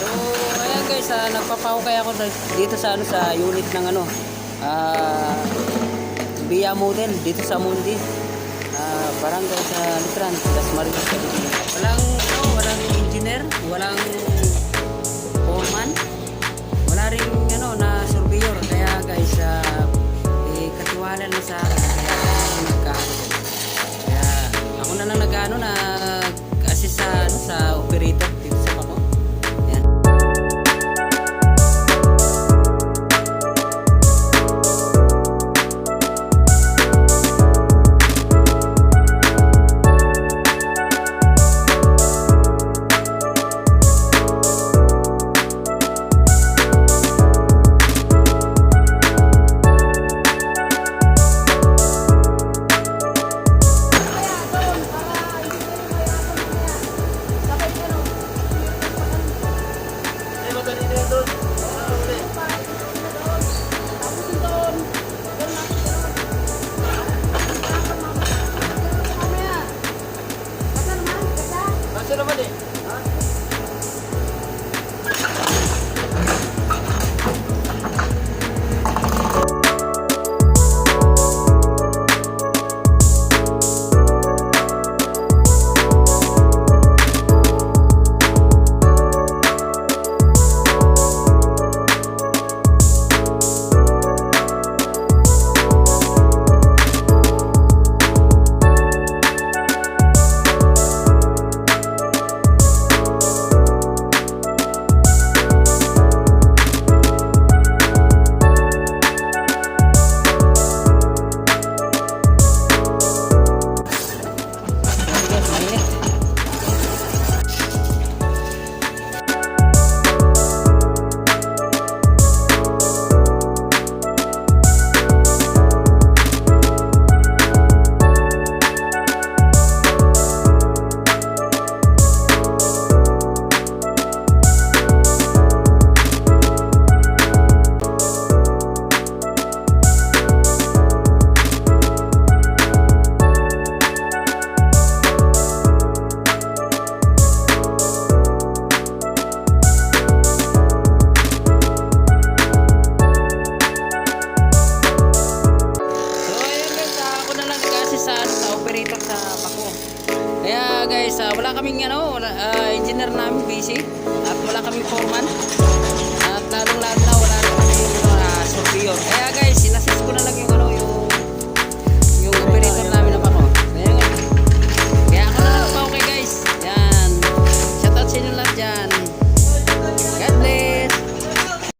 So, ayan guys, ah, nagpapahukay ako dito sa ano sa unit ng ano ah Via Model dito sa Mundi. Ah, barangay sa Litran, Dasmariñas. Walang ano, walang engineer, walang foreman. Wala ring ano na surveyor kaya guys ah eh, katiwala na sa nagkaano. Kaya ako na lang nag-ano na guys, ah, wala kaming ano, wala, ah, engineer namin busy at wala kaming foreman.